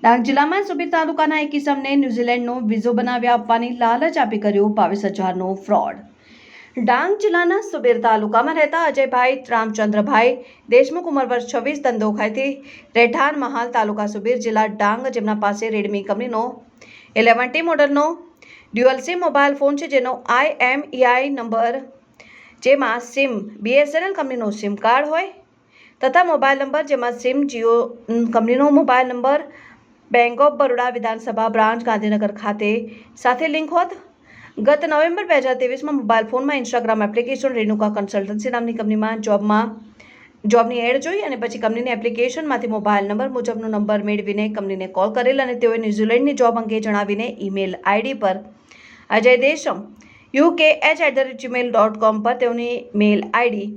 ડાંગ જિલ્લામાં સુબીર તાલુકાના એક કિસમને ન્યૂઝીલેન્ડનો વિઝો બનાવી આપવાની લાલચ આપી કર્યો બાવીસ હજારનો ફ્રોડ. ડાંગ જિલ્લાના સુબીર તાલુકામાં રહેતા અજયભાઈ રામચંદ્રભાઈ દેશમુખ ઉંમર વર્ષ છવ્વીસ ધંધોખાઈથી રહેઠાણ મહાલ તાલુકા સુબીર જિલ્લા ડાંગ જેમના પાસે રેડમી કંપનીનો ઇલેવન ટી મોડલનો ડ્યુઅલ સિમ મોબાઈલ ફોન છે જેનો આઈએમઈઆઈ નંબર જેમાં સિમ બીએસએનએલ કંપનીનો સિમ કાર્ડ હોય તથા મોબાઈલ નંબર, જેમાં સિમ, જીઓ કંપનીનો mobile number, bank of Baroda Vidhan Sabha branch, Gandhinagar ખાતે. સાથે લિંક હોત? ગત નવેમ્બર બે હજાર તેવીસમાં મોબાઈલ ફોનમાં ઇન્સ્ટાગ્રામ એપ્લિકેશન રેણુકા કન્સલ્ટન્સી નામની કંપનીમાં જોબમાં, જોબની એડ જોઈ અને પછી કંપનીની એપ્લિકેશનમાંથી મોબાઈલ નંબર મુજબનો નંબર મેળવીને કંપનીને કોલ કરેલ અને તેઓએ ન્યૂઝીલેન્ડની જોબ અંગે જણાવીને ઈમેલ આઈડી પર Ajay Desham UK H at the rate Gmail dot com પર તેઓની મેલ આઈડી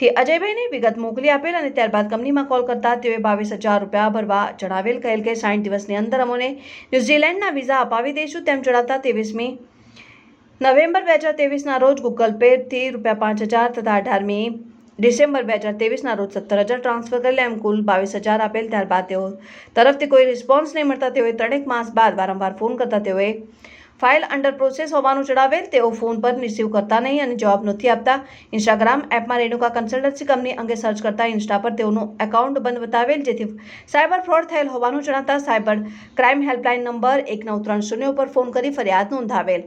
થી અજયભાઈને વિગત મોકલી આપેલ અને ત્યારબાદ કંપનીમાં કોલ કરતા તેઓએ બાવીસ હજાર રૂપિયા ભરવા જણાવેલ કહેલ કે સાઠ દિવસની અંદર અમોને ન્યૂઝીલેન્ડના વિઝા અપાવી દઈશું તેમ જણાવતા ત્રેવીસમી નવેમ્બર બે હજાર ત્રેવીસના રોજ ગૂગલ પેથી રૂપિયા પાંચ હજાર તથા અઢારમી ડિસેમ્બર બે હજાર તેવીસના રોજ સત્તર હજાર ટ્રાન્સફર કરેલા એમ કુલ બાવીસ હજાર આપેલ. ત્યારબાદ તેઓ તરફથી કોઈ રિસ્પોન્સ નહીં મળતા તેઓએ ત્રણેક માસ બાદ વારંવાર ફોન કરતા તેઓએ ફાઇલ અંડર પ્રોસેસ હોવાનું જણાવેલ, તેઓ ફોન પર રિસીવ કરતા નહીં અને જવાબ નથી આપતા. ઇન્સ્ટાગ્રામ એપમાં રેણુકા કન્સલ્ટન્સી કંપની અંગે સર્ચ કરતા ઇન્સ્ટા પર તેઓનું એકાઉન્ટ બંધ બતાવેલ, જેથી સાયબર ફ્રોડ થયેલ હોવાનું જણાતા સાયબર ક્રાઇમ હેલ્પલાઇન નંબર એક નવ ત્રણ શૂન્ય ઉપર ફોન કરી ફરિયાદ નોંધાવેલ.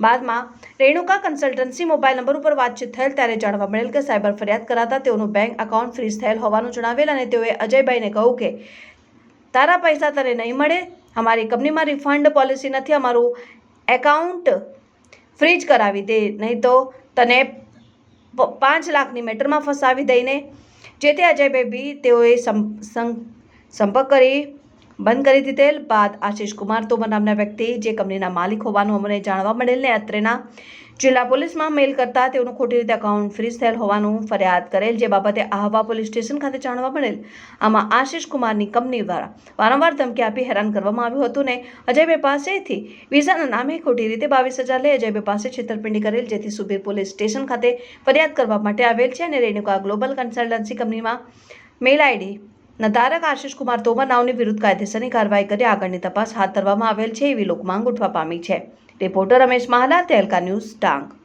બાદમાં રેણુકા કન્સલ્ટન્સી મોબાઈલ નંબર ઉપર વાતચીત થયેલ ત્યારે જાણવા મળેલ કે સાયબર ફરિયાદ કરાતા તેઓનું બેંક એકાઉન્ટ ફ્રીઝ થયેલ હોવાનું જણાવેલ અને તેઓએ અજયભાઈને કહ્યું કે, તારા પૈસા તને નહીં મળે, અમારી કંપનીમાં રિફંડ પોલિસી નથી, અમારું એકાઉન્ટ ફ્રીજ કરાવી દે. નહીં તો તને પાંચ લાખની મેટરમાં ફસાવી દઈને જે તે અજય બી તેઓએ સંપર્ક કરી બંધ કરી દીધેલ બાદ આશીષ કુમાર તોમર નામના વ્યક્તિ જે કંપનીના માલિક હોવાનું અમને જાણવા મળેલ ને અત્રેના જિલ્લા પોલીસમાં મેલ કરતા તેઓનું ખોટી રીતે એકાઉન્ટ ફ્રીઝ થયેલ હોવાનું ફરિયાદ કરેલ, જે બાબતે આહવા પોલીસ સ્ટેશન ખાતે જાણવા મળેલ. આમાં આશીષ કુમારની કંપની દ્વારા વારંવાર ધમકી આપી હેરાન કરવામાં આવ્યું હતું ને અજયભાઈ પાસેથી વિઝાના નામે ખોટી રીતે બાવીસ હજાર લઈ અજયભાઈ પાસે છેતરપિંડી કરેલ, જેથી સુબીર પોલીસ સ્ટેશન ખાતે ફરિયાદ કરવા માટે આવેલ છે અને રેણુકા ગ્લોબલ કન્સલ્ટન્સી કંપનીમાં મેલ આઈડી નતારક તારક કુમાર તોમર નાવની વિરુદ્ધ કાયદેસરની કાર્યવાહી કરી આગળની તપાસ હાથ ધરવામાં આવેલ છે એવી લોકમાંગ ઉઠવા પામી છે. રિપોર્ટર રમેશ મહાલા, તેલકા ન્યૂઝ ડાંગ.